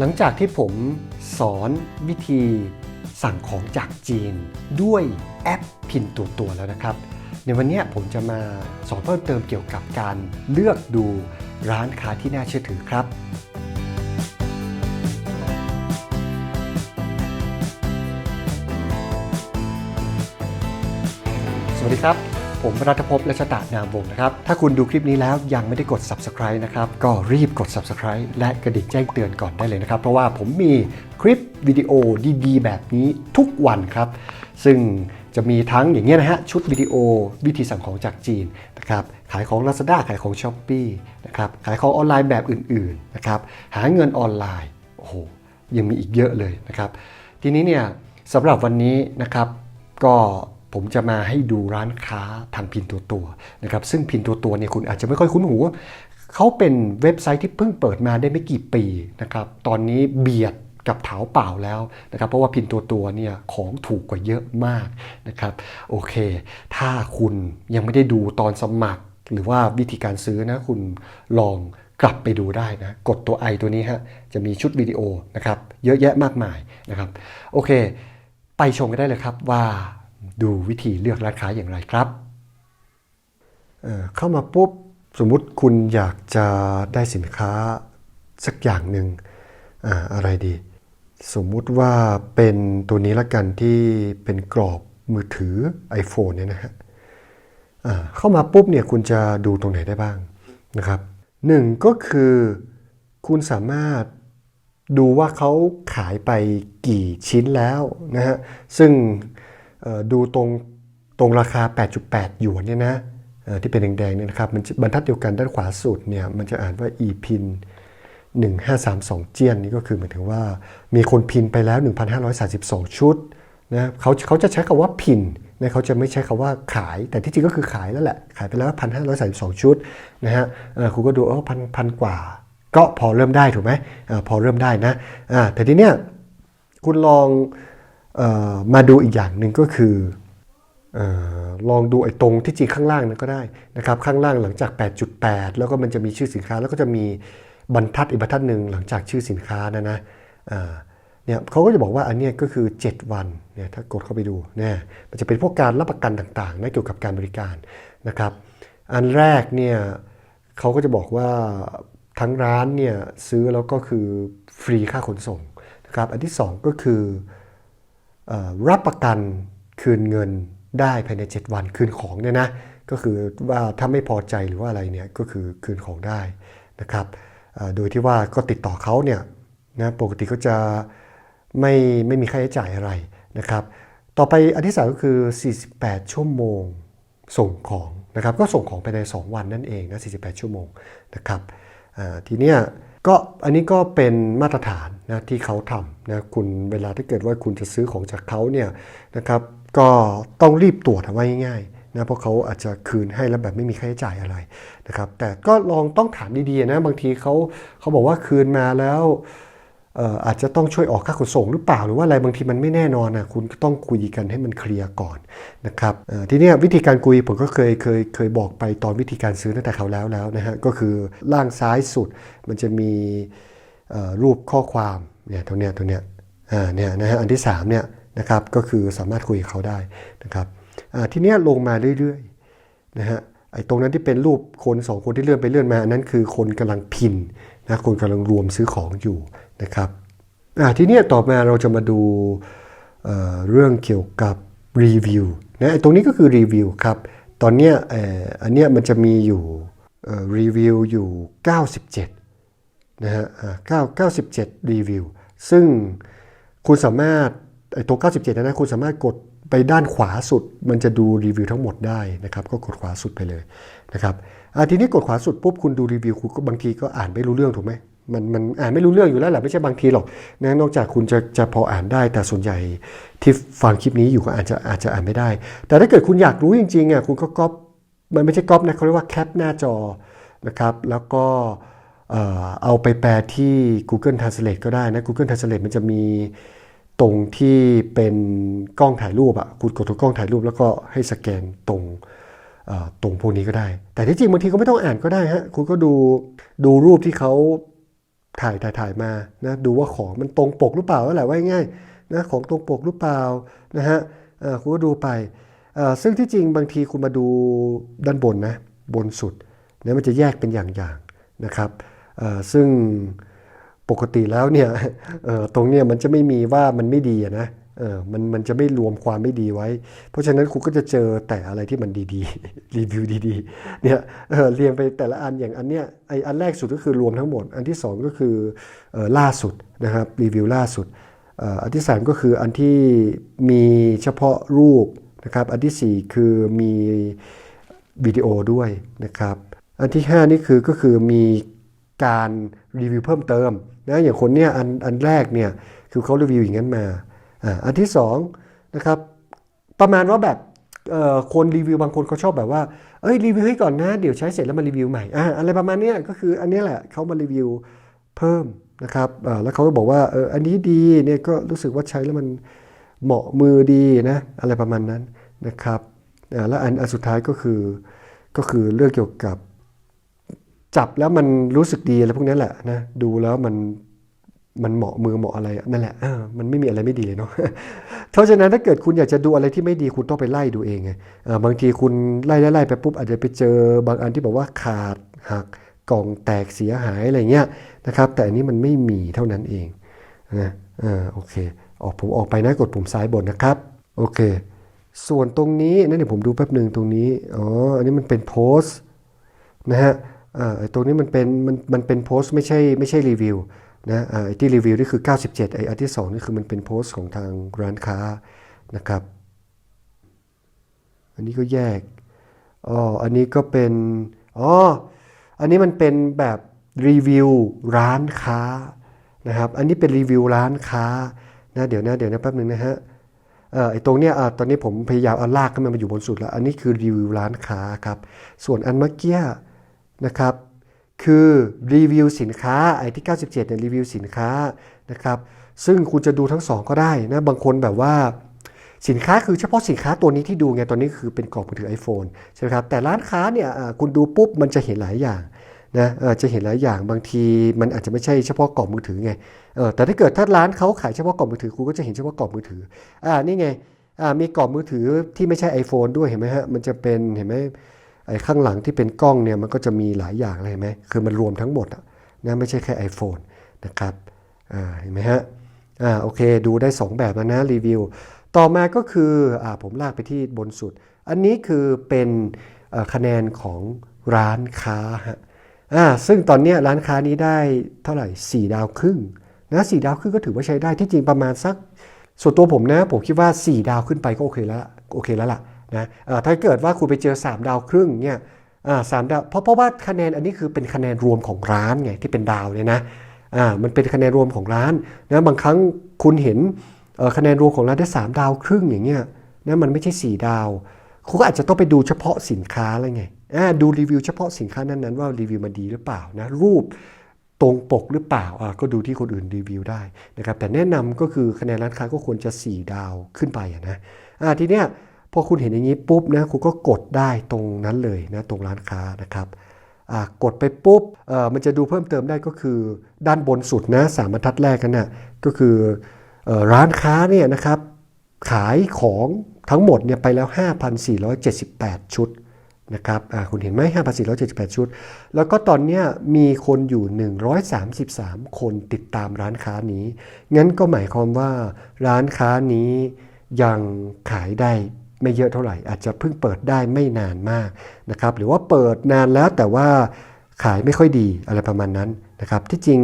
หลังจากที่ผมสอนวิธีสั่งของจากจีนด้วยแอปพินตัวตัวแล้วนะครับ ในวันนี้ผมจะมาสอนเพิ่มเติมเกี่ยวกับการเลือกดูร้านค้าที่น่าเชื่อถือครับ สวัสดีครับ ผมรัฐภพและชตานามวงศ์นะครับ ถ้าคุณดูคลิปนี้แล้วยังไม่ได้กด subscribe นะครับ ก็รีบกด subscribe และกระดิ่งแจ้งเตือนก่อนได้เลยนะครับ เพราะว่าผมมีคลิปวิดีโอดีๆ แบบนี้ทุกวันครับ ซึ่งจะมีทั้งอย่างเงี้ยนะฮะ ชุดวิดีโอวิธีสั่งของจากจีนนะครับขายของ Lazada ขายของ s h อ p e e นะครับขายของออนไลน์แบบอื่นๆนะครับหาเงินออนไลน์โอ้โหยังมีอีกเยอะเลยนะครับ ทีนี้เนี่ยสำหรับวันนี้นะครับก็ ผมจะมาให้ดูร้านค้าทางพินตัวตัวนะครับซึ่งพินตัวตัวเนี่ยคุณอาจจะไม่ค่อยคุ้นหู เขาเป็นเว็บไซต์ที่เพิ่งเปิดมาได้ไม่กี่ปีนะครับตอนนี้เบียดกับเถาเปล่าแล้วนะครับเพราะว่าพินตัวตัวเนี่ยของถูกกว่าเยอะมากนะครับโอเค ถ้าคุณยังไม่ได้ดูตอนสมัคร หรือว่าวิธีการซื้อนะคุณลองกลับไปดูได้นะ กดตัว i ตัวนี้ฮะจะมีชุดวิดีโอนะครับเยอะแยะมากมายนะครับโอเค ไปชมกันได้เลยครับว่า ดูวิธีเลือกร้านค้าอย่างไรครับเเข้ามาปุ๊บสมมุติคุณอยากจะได้สินค้าสักอย่างหนึ่งออะไรดี สมมุติว่าเป็นตัวนี้ละกันที่เป็นกรอบมือถือ iPhone เนี่ยนะฮะเข้ามาปุ๊บเนี่ยคุณจะดูตรงไหนได้บ้างนะครับหนึ่งก็คือคุณสามารถดูว่าเขาขายไปกี่ชิ้นแล้วนะฮะซึ่ง ดูตรงตรงราคา 8.8 หยวนเนี่ยนะที่เป็นแดงๆเนี่ยนะครับมันบรรทัดเดียวกันด้านขวาสุดเนี่ยมันจะอ่านว่า e pin 1532 เจียนนี่ก็คือหมายถึงว่ามีคนพินไปแล้ว 1,532 ชุดนะเขาเขาจะใช้คำว่าพินนะเขาจะไม่ใช้คำว่าขาย แต่ที่จริงก็คือขายแล้วแหละ ขายไปแล้ว 1,532 ชุดนะฮะคุณก็ดูเออพันพันกว่า ก็พอเริ่มได้ถูกไหมอพอเริ่มได้นะอ่าแต่ทีเนี้ยคุณลอง มาดูอีกอย่างหนึ่งก็คือออลองดูไอ้ตรงที่จริงข้างล่างนั้นก็ได้นะครับข้างล่างหลังจาก 8.8 แล้วก็มันจะมีชื่อสินค้า แล้วก็จะมีบรรทัดอีกบรรทัดหนึ่งหลังจากชื่อสินค้านะนะเนี่ยเขาก็จะบอกว่าอันนี้ก็คือ 7 วันเนี่ยถ้ากดเข้าไปดูเนี่ยมันจะเป็นพวกการรับประกันต่างๆนะเกี่ยวกับการบริการนะครับ อันแรกเนี่ยเขาก็จะบอกว่าทั้งร้านเนี่ยซื้อแล้วก็คือฟรีค่าขนส่งนะครับอันที่สองก็คือ รับประกันคืนเงินได้ภายใน 7 วันคืนของเนี่ยนะก็คือว่าถ้าไม่พอใจหรือว่าอะไรเนี่ยก็คือคืนของได้นะครับโดยที่ว่าก็ติดต่อเขาเนี่ยนะปกติก็จะไม่ไม่มีค่าใช้จ่ายอะไรนะครับ ต่อไปอันที่สามก็คือ 48 ชั่วโมงส่งของนะครับก็ส่งของภายใน 2 วันนั่นเองนะ48 ชั่วโมงนะครับทีเนี้ย ก็อันนี้ก็เป็นมาตรฐานนะที่เขาทำนะคุณเวลาที่เกิดว่าคุณจะซื้อของจากเขาเนี่ยนะครับก็ต้องรีบตรวจเอาไว้ง่ายๆนะเพราะเขาอาจจะคืนให้แล้วแบบไม่มีค่าใช้จ่ายอะไรนะครับแต่ก็ลองต้องถามดีๆนะบางทีเขาเขาบอกว่าคืนมาแล้ว อาจจะต้องช่วยออกค่าขนส่งหรือเปล่าหรือว่าอะไรบางทีมันไม่แน่นอนนะคุณก็ต้องคุยกันให้มันเคลียร์ก่อนนะครับทีนี้วิธีการคุยผมก็เคยเคยเคยบอกไปตอนวิธีการซื้อตั้งแต่เขาแล้วแล้วนะฮะก็คือล่างซ้ายสุดมันจะมีรูปข้อความเนี่ยตรงเนี้ยตรงเนี้ยอ่าเนี่ยนะฮะอันที่สามเนี่ยนะครับก็คือสามารถคุยกับเขาได้นะครับทีนี้ลงมาเรื่อยๆนะฮะไอ้ตรงนั้นที่เป็นรูปคนสองคนที่เลื่อนไปเลื่อนมาอันนั้นคือคนกำลังพิน นะคนกำลังรวมซื้อของอยู่นะครับอ่าทีนี้ต่อมาเราจะมาดูเเรื่องเกี่ยวกับรีวิวนะไอตรงนี้ก็คือรีวิวครับตอนเนี้ยเอ่ออันเนี้ยมันจะมีอยู่รีวิวอยู่ 97นะฮะอ่า9 97 รีวิว ซึ่งคุณสามารถไอ้ตัว 97นะนะคุณสามารถกดไปด้านขวาสุด มันจะดูรีวิวทั้งหมดได้นะครับ ก็กดขวาสุดไปเลยนะครับ ทีนี้กดขวาสุดปุ๊บคุณดูรีวิวคุณก็บางทีก็อ่านไม่รู้เรื่องถูกไหมมันมันอ่านไม่รู้เรื่องอยู่แล้วแหละไม่ใช่บางทีหรอกนะนอกจากคุณจะจะพออ่านได้ แต่ส่วนใหญ่ที่ฟังคลิปนี้อยู่ก็อาจจะอาจจะอ่านไม่ได้ แต่ถ้าเกิดคุณอยากรู้จริงๆอะคุณก็ก๊อปมันไม่ใช่ก๊อปนะเขาเรียกว่าแคปหน้าจอนะครับแล้วก็เออเอาไปแปลที่ Google Translate ก็ได้นะ Google Translate มันจะมีตรงที่เป็นกล้องถ่ายรูปอะคุณกดตัวกล้องถ่ายรูปแล้วก็ให้สแกนตรง ตรงพวกนี้ก็ได้ แต่ที่จริงบางทีก็ไม่ต้องอ่านก็ได้ฮะคุณก็ดูดูรูปที่เขาถ่ายถ่ายถ่ายมานะดูว่าของมันตรงปกหรือเปล่าแหละว่าง่ายนะของตรงปกหรือเปล่านะฮะคุณก็ดูไปซึ่งที่จริงบางทีคุณมาดูด้านบนนะบนสุดนะมันจะแยกเป็นอย่างๆนะครับซึ่งปกติแล้วเนี่ยตรงเนี้ยมันจะไม่มีว่ามันไม่ดีนะ เออมันมันจะไม่รวมความไม่ดีไว้ เพราะฉะนั้นคุณก็จะเจอแต่อะไรที่มันดีๆ รีวิวดีๆ เนี่ยเออเรียงไปแต่ละอันอย่างอันเนี้ยไออันแรกสุดก็คือรวมทั้งหมด อันที่สองก็คือเออล่าสุดนะครับรีวิวล่าสุดเอออันที่สามก็คืออันที่มีเฉพาะรูปนะครับอันที่สี่คือมีวิดีโอด้วยนะครับอันที่ห้านี่คือก็คือมีการรีวิวเพิ่มเติมนะอย่างคนเนี้ยอันอันแรกเนี่ยคือเขารีวิวอย่างนั้นมา อ่าอันที่สองนะครับประมาณว่าแบบคนรีวิวบางคนเขาชอบแบบว่า เอ้ยรีวิวให้ก่อนนะเดี๋ยวใช้เสร็จแล้วมารีวิวใหม่อ่าอะไรประมาณนี้ก็คืออันนี้แหละเขามารีวิวเพิ่มนะครับแล้วเขาก็บอกว่าเอออันนี้ดีเนี่ยก็รู้สึกว่าใช้แล้วมันเหมาะมือดีนะอะไรประมาณนั้นนะครับแล้วอันอันสุดท้ายก็คือก็คือเรื่องเกี่ยวกับจับแล้วมันรู้สึกดีอะไรพวกนี้แหละนะดูแล้วมัน มันเหมาะมือเหมาะอะไรนั่นแหละมันไม่มีอะไรไม่ดีเลยเนาะเพราะฉะนั้นถ้าเกิดคุณอยากจะดูอะไรที่ไม่ดีคุณต้องไปไล่ดูเองไงบางทีคุณไล่ไล่ไปปุ๊บอาจจะไปเจอบางอันที่บอกว่าขาดหักกล่องแตกเสียหายอะไรเงี้ยนะครับ แต่อันนี้มันไม่มีเท่านั้นเองนะเออโอเค ออกผมออกไปนะกดปุ่มซ้ายบนนะครับ โอเค ส่วนตรงนี้นั่นเดี๋ยวผมดูแป๊บหนึ่งตรงนี้อ๋ออันนี้มันเป็นโพสต์นะฮะอ่าตรงนี้มันเป็นมันมันเป็นโพสต์ไม่ใช่ไม่ใช่รีวิว นะไอ้ที่รีวิวนี่คือ 97 ไอ้อันที่2นี่คือมันเป็นโพสต์ของทางร้านค้านะครับ อันนี้ก็แยกอ๋ออันนี้ก็เป็นอ๋ออันนี้มันเป็นแบบรีวิวร้านค้านะครับ อันนี้เป็นรีวิวร้านค้านะเดี๋ยวนะเดี๋ยวนะแป๊บหนึงนะฮะเออไอ้ตรงเนี้ยอะตอนนี้ผมพยายามเอาลากขึ้นมามาอยู่บนสุดแล้ว อันนี้คือรีวิวร้านค้าครับ ส่วนอันเมื่อกี้นะครับ คือรีวิวสินค้าไอ้ที่ 97เนี่ยรีวิวสินค้านะครับซึ่งคุณจะดูทั้งสองก็ได้นะบางคนแบบว่าสินค้าคือเฉพาะสินค้าตัวนี้ที่ดูไงตอนนี้คือเป็นกล่องมือถือ iPhone ใช่ไหมครับแต่ร้านค้าเนี่ยคุณดูปุ๊บมันจะเห็นหลายอย่างนะจะเห็นหลายอย่างบางทีมันอาจจะไม่ใช่เฉพาะกล่องมือถือไงแต่ถ้าเกิดถ้าร้านเขาขายเฉพาะกล่องมือถือคุณก็จะเห็นเฉพาะกล่องมือถืออ่านี่ไงมีกล่องมือถือที่ไม่ใช่ iPhone ด้วยเห็นไหมฮะมันจะเป็นเห็นไหม ไอ้ข้างหลังที่เป็นกล้องเนี่ยมันก็จะมีหลายอย่างเลยไหมคือมันรวมทั้งหมดอะนะไม่ใช่แค่ iPhone นะครับอ่าเห็นไหมฮะอ่าโอเค ดูได้ 2 แบบแล้วนะรีวิว ต่อมาก็คืออาผมลากไปที่บนสุด อันนี้คือเป็นคะแนนของร้านค้าฮะอ่าซึ่งตอนนี้ร้านค้านี้ได้เท่าไหร่ 4 ดาวครึ่งนะสดาวครึ่งก็ถือว่าใช้ได้ที่จริงประมาณสัก ส่วนตัวผมนะ ผมคิดว่า 4 ดาวขึ้นไปก็โอเคแล้วโอเคแล้วล่ะ นะถ้าเกิดว่าคุณไปเจอ 3 ดาวครึ่งเนี่ยสามดาวเพราะเพราะว่าคะแนนอันนี้คือเป็นคะแนนรวมของร้านไงที่เป็นดาวเนี่ยนะอ่ามันเป็นคะแนนรวมของร้านนะบางครั้งคุณเห็นคะแนนรวมของร้านได้3ดาวครึ่งอย่างเงี้ยนะมันไม่ใช่ 4 ดาวคุณก็อาจจะต้องไปดูเฉพาะสินค้าอะไรไงอ่าดูรีวิวเฉพาะสินค้านั้นๆว่ารีวิวมันดีหรือเปล่านะรูปตรงปกหรือเปล่าอ่าก็ดูที่คนอื่นรีวิวได้นะครับแต่แนะนำก็คือคะแนนร้านค้าก็ควรจะ 4 ดาวขึ้นไปะนะอ่าทีเนี้ย พอคุณเห็นอย่างนี้ปุ๊บนะคุณก็กดได้ตรงนั้นเลยนะตรงร้านค้านะครับกดไปปุ๊บมันจะดูเพิ่มเติมได้ก็คือ ด้านบนสุดนะสามบรรทัดแรกกันนะ่ะก็คืออร้านค้าเนี่ยนะครับขายของทั้งหมดเนี่ยไปแล้ว 5,478 ชุดนะครับคุณเห็นไหม5,478 ชุด แล้วก็ตอนนี้มีคนอยู่ 133 คนติดตามร้านค้านี้ งั้นก็หมายความว่าร้านค้านี้ยังขายได้ ไม่เยอะเท่าไหร่ อาจจะเพิ่งเปิดได้ไม่นานมากนะครับหรือว่าเปิดนานแล้วแต่ว่าขายไม่ค่อยดีอะไรประมาณนั้นนะครับที่จริง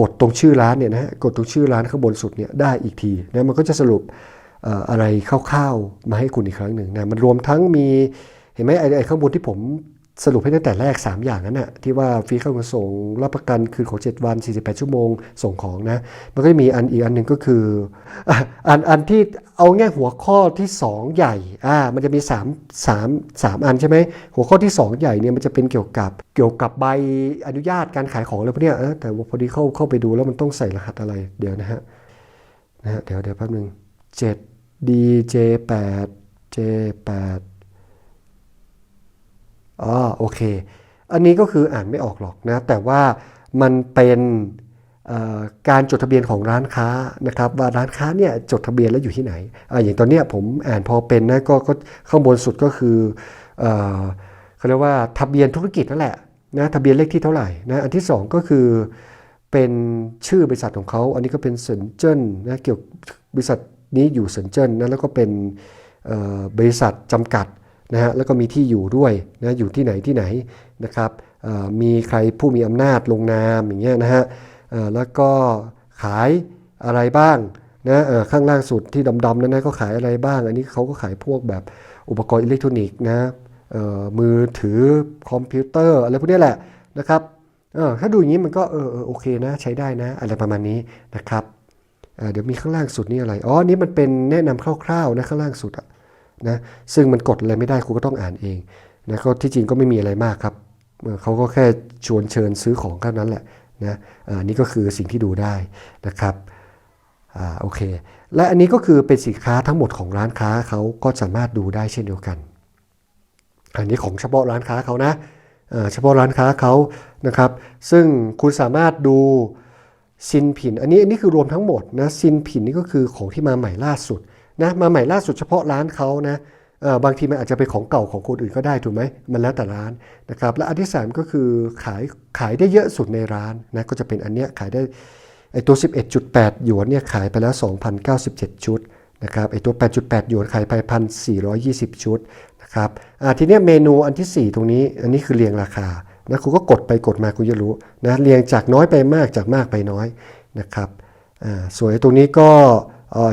กดตรงชื่อร้านเนี่ยนะฮะกดตรงชื่อร้านข้างบนสุดเนี่ยได้อีกทีนะมันก็จะสรุปอะไรคร่าวๆมาให้คุณอีกครั้งหนึ่งนะมันรวมทั้งมีเห็นไหมไอ้ข้างบนที่ผม สรุปให้ตั้งแต่แรก 3 อย่างนั้นนะที่ว่าฟรีเข้าขนส่งรับประกันคืนของ 7 วัน 48 ชั่วโมง ส่งของนะ มันก็มีอันอีกอันหนึ่งก็คืออันอันที่เอาแง่หัวข้อที่ 2 ใหญ่อ่ามันจะมี 3 3 3 อันใช่ไหมหัวข้อที่ 2 ใหญ่เนี่ยมันจะเป็นเกี่ยวกับเกี่ยวกับใบอนุญาตการขายของอะไรพวกเนี้ยเออแต่พอดีเข้าเข้าไปดูแล้วมันต้องใส่รหัสอะไรเดี๋ยวนะฮะนะฮะเดี๋ยวเดี๋ยวแป๊บนึง 7 DJ 8 J 8 อ๋อโอเค อันนี้ก็คืออ่านไม่ออกหรอกนะ แต่ว่ามันเป็นการจดทะเบียนของร้านค้านะครับว่าร้านค้าเนี่ยจดทะเบียนแล้วอยู่ที่ไหนออย่างตอนนี้ผมอ่านพอเป็นนะก็ก็ข้างบนสุดก็คือเขาเรียกว่าทะเบียนธุรกิจนั่นแหละนะทะเบียนเลขที่เท่าไหร่นะอันที่สองก็คือเป็นชื่อบริษัทของเขาอันนี้ก็เป็นเซินเจิ้นนะเกี่ยวบริษัทนี้อยู่เซินเจิ้นนะแล้วก็เป็นบริษัทจำกัด นะฮะแล้วก็มีที่อยู่ด้วยนะอยู่ที่ไหนที่ไหนนะครับมีใครผู้มีอำนาจลงนามอย่างเงี้ยนะฮะแล้วก็ขายอะไรบ้างนะข้างล่างสุดที่ดำๆนั้นนะก็ขายอะไรบ้าง อันนี้เขาก็ขายพวกแบบอุปกรณ์อิเล็กทรอนิกส์นะมือถือคอมพิวเตอร์อะไรพวกนี้แหละนะครับถ้าดูอย่างนี้มันก็เออโอเคนะใช้ได้นะ อะไรประมาณนี้นะครับเเดี๋ยวมีข้างล่างสุดนี่อะไรอ๋อนี่มันเป็นแนะนำคร่าวๆนะข้างล่างสุดอะ นะซึ่งมันกดอะไรไม่ได้ครูก็ต้องอ่านเองนะก็ที่จริงก็ไม่มีอะไรมากครับเขาก็แค่ชวนเชิญซื้อของแค่นั้นแหละนะอ่านี่ก็คือสิ่งที่ดูได้นะครับอ่าโอเค และอันนี้ก็คือเป็นสินค้าทั้งหมดของร้านค้าเขาก็สามารถดูได้เช่นเดียวกัน อันนี้ของเฉพาะร้านค้าเขานะเอ่อเฉพาะร้านค้าเขานะครับ ซึ่งคุณสามารถดูซินผิน อันนี้อันนี้คือรวมทั้งหมดนะซินผินนี่ก็คือของที่มาใหม่ล่าสุด นะมาใหม่ล่าสุดเฉพาะร้านเขานะบางทีมันอาจจะเป็นของเก่าของคนอื่นก็ได้ถูกไหมมันแล้วแต่ร้านนะครับและอันที่สามก็คือขายขายได้เยอะสุดในร้านนะก็จะเป็นอันเนี้ยขายได้ไอตัว 11.8 หยวนเนี่ยขายไปแล้ว 2,097 ชุดนะครับไอตัว 8.8 หยวนขายไป 1,420 ชุดนะครับทีเนี้ยเมนูอันทีสี่ 4 ตรงนี้อันนี้คือเรียงราคานะคุณก็กดไปกดมาคุณจะรู้นะเรียงจากน้อยไปมากจากมากไปน้อยนะครับส่วนตรงนี้ก็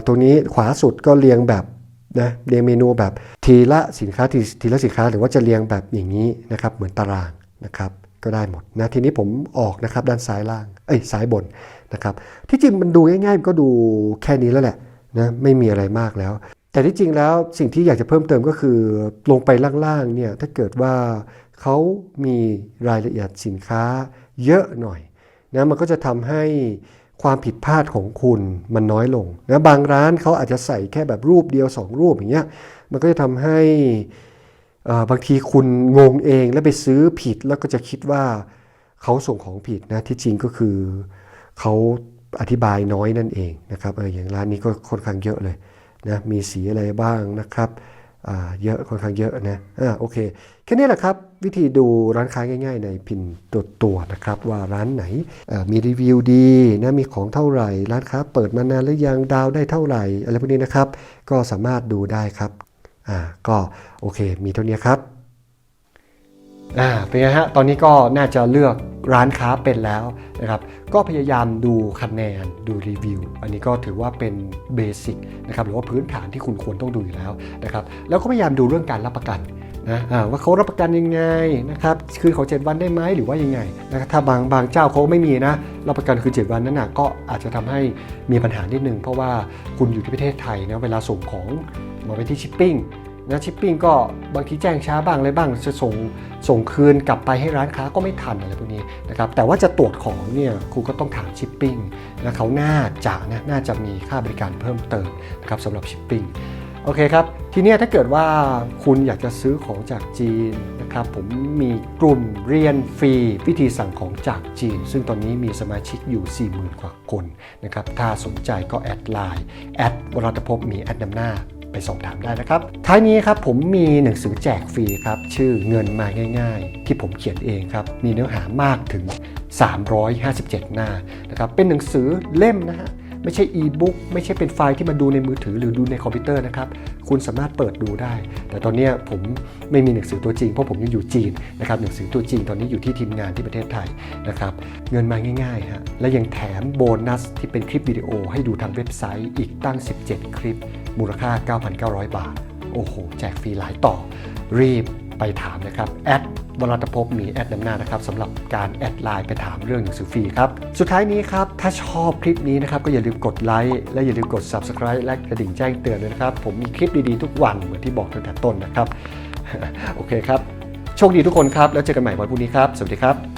ตรงนี้ขวาสุดก็เรียงแบบนะเรียงเมนูแบบทีละสินค้าทีทีละสินค้าหรือว่าจะเรียงแบบอย่างนี้นะครับเหมือนตารางนะครับก็ได้หมดนะทีนี้ผมออกนะครับด้านซ้ายล่างเอ้ยซ้ายบนนะครับที่จริงมันดูง่ายๆมันก็ดูแค่นี้แล้วแหละนะไม่มีอะไรมากแล้ว แต่ที่จริงแล้วสิ่งที่อยากจะเพิ่มเติมก็คือลงไปล่างๆเนี่ยถ้าเกิดว่าเขามีรายละเอียดสินค้าเยอะหน่อยนะมันก็จะทำให้ ความผิดพลาดของคุณมันน้อยลงนะบางร้านเขาอาจจะใส่แค่แบบรูปเดียว 2 รูปอย่างเงี้ยมันก็จะทำให้บางทีคุณงงเองแล้วไปซื้อผิดแล้วก็จะคิดว่าเขาส่งของผิดนะที่จริงก็คือเขาอธิบายน้อยนั่นเองนะครับเอออย่างร้านนี้ก็ค่อนข้างเยอะเลยนะมีสีอะไรบ้างนะครับ เยอะค่อนข้างเยอะนะอ่าโอเค แค่นี้แหละครับ วิธีดูร้านค้าง่าย ๆ ในพินตัวตัวๆนะครับ ว่าร้านไหนมีรีวิวดีนะมีของเท่าไหร่ ร้านค้าเปิดมานานหรือยังดาวได้เท่าไหร่ อะไรพวกนี้นะครับ ก็สามารถดูได้ครับอ่าก็โอเค มีเท่านี้ครับอ่าเป็นไงฮะตอนนี้ก็น่าจะเลือก ร้านค้าเป็นแล้วนะครับก็พยายามดูคะแนนดูรีวิว อันนี้ก็ถือว่าเป็นเบสิกนะครับหรือว่าพื้นฐานที่คุณควรต้องดูอยู่แล้วนะครับแล้วก็พยายามดูเรื่องการรับประกันนะว่าเขารับประกันยังไงนะครับคือเขา7วันได้ไหมหรือว่ายังไงนะถ้าบางบางเจ้าเขาไม่มีนะรับประกันคือ 7 วันนั้นนะก็อาจจะทำให้มีปัญหานิดนึงเพราะว่าคุณอยู่ที่ประเทศไทยนะเวลาส่งของมาไปที่ชิปปิ้ง นะชิปปิ้งก็บางทีแจ้งช้าบ้างอะไรบ้างจะส่งส่งคืนกลับไปให้ร้านค้าก็ไม่ทันอะไรพวกนี้นะครับแต่ว่าจะตรวจของเนี่ยครูก็ต้องถามชิปปิ้งนะเขาน่าจะนะน่าจะมีค่าบริการเพิ่มเติมนะครับสำหรับชิปปิ้งโอเคครับ ทีนี้ถ้าเกิดว่าคุณอยากจะซื้อของจากจีนนะครับผมมีกลุ่มเรียนฟรีวิธีสั่งของจากจีน ซึ่งตอนนี้มีสมาชิกอยู่ 40,000 กว่าคนนะครับถ้าสนใจก็แอดไลน์แอดวรัตภพมีแอดนำหน้า ไปสอบถามได้นะครับ ท้ายนี้ครับผมมีหนังสือแจกฟรีครับ ชื่อเงินมาง่าย ๆ ที่ผมเขียนเองครับ มีเนื้อหามากถึง 357 หน้านะครับ เป็นหนังสือเล่มนะฮะไม่ใช่อีบุ๊กไม่ใช่เป็นไฟล์ที่มาดูในมือถือหรือดูในคอมพิวเตอร์นะครับ คุณสามารถเปิดดูได้ แต่ตอนนี้ผมไม่มีหนังสือตัวจริงเพราะผมยังอยู่จีนนะครับหนังสือตัวจริงตอนนี้อยู่ที่ทีมงานที่ประเทศไทยนะครับเงินมาง่ายๆฮะและยังแถมโบนัสที่เป็นคลิปวิดีโอให้ดูทางเว็บไซต์อีกตั้ง 17 คลิป มูลค่า 9,900 บาท โอ้โห แจกฟรีหลายต่อ รีบไปถามนะครับ แอดวรัตภพมีแอดนำหน้านะครับสำหรับการแอดไลน์ไปถามเรื่องหนังสือฟรีครับ สุดท้ายนี้ครับ ถ้าชอบคลิปนี้นะครับ ก็อย่าลืมกดไลค์และอย่าลืมกด Subscribe และกระดิ่งแจ้งเตือนด้วยนะครับ ผมมีคลิปดีๆทุกวันเหมือนที่บอกตั้งแต่ต้นนะครับ โอเคครับ โชคดีทุกคนครับ แล้วเจอกันใหม่วันพรุ่งนี้ครับ สวัสดีครับ